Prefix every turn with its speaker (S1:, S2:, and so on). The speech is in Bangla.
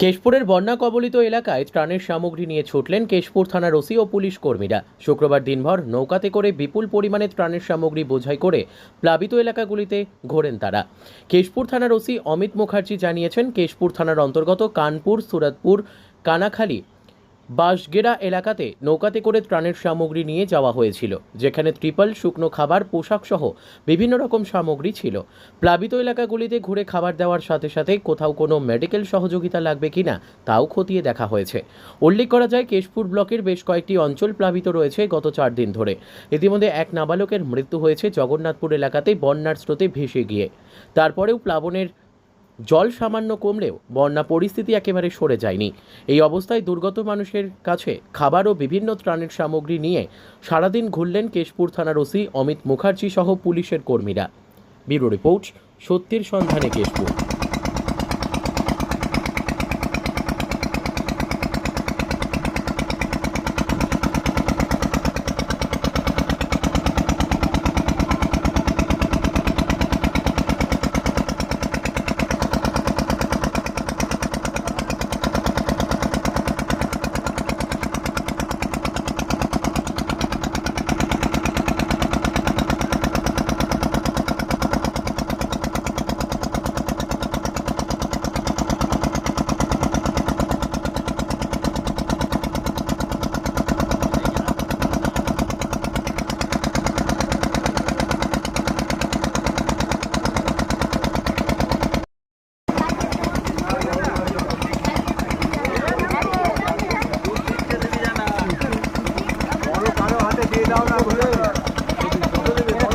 S1: কেশপুরের বন্যা কবলিত এলাকায় ত্রাণের সামগ্রী নিয়ে ছুটলেন কেশপুর থানার ওসি ও পুলিশ কর্মীরা। শুক্রবার দিনভর নৌকাতে করে বিপুল পরিমাণে ত্রাণের সামগ্রী বোঝাই করে প্লাবিত এলাকাগুলিতে ঘোরেন তারা। কেশপুর থানার ওসি অমিত মুখার্জি জানিয়েছেন, কেশপুর থানার অন্তর্গত কানপুর, সুরাতপুর, কানাখালী বাঁশগেরা এলাকাতে নৌকাতে করে ত্রাণের সামগ্রী নিয়ে যাওয়া হয়েছিল, যেখানে ত্রিপল, শুকনো খাবার, পোশাক সহ বিভিন্ন রকম সামগ্রী ছিল। প্লাবিত এলাকাগুলিতে ঘুরে খাবার দেওয়ার সাথে সাথে কোথাও কোনো মেডিকেল সহযোগিতা লাগবে কিনা তাও খতিয়ে দেখা হয়েছে। উল্লেখ করা যায়, কেশপুর ব্লকের বেশ কয়েকটি অঞ্চল প্লাবিত রয়েছে গত চার দিন ধরে। ইতিমধ্যে এক নাবালকের মৃত্যু হয়েছে জগন্নাথপুর এলাকাতে বন্যার স্রোতে ভেসে গিয়ে। তারপরেও প্লাবনের জল সামান্য কমলেও বন্যা পরিস্থিতি একেবারে সরে যায়নি। এই অবস্থায় দুর্গত মানুষের কাছে খাবার ও বিভিন্ন ত্রাণের সামগ্রী নিয়ে সারাদিন ঘুরলেন কেশপুর থানার ওসি অমিত মুখার্জি সহ পুলিশের কর্মীরা। ব্যুরো রিপোর্ট সত্যির সন্ধানে কেশপুর। Bravo.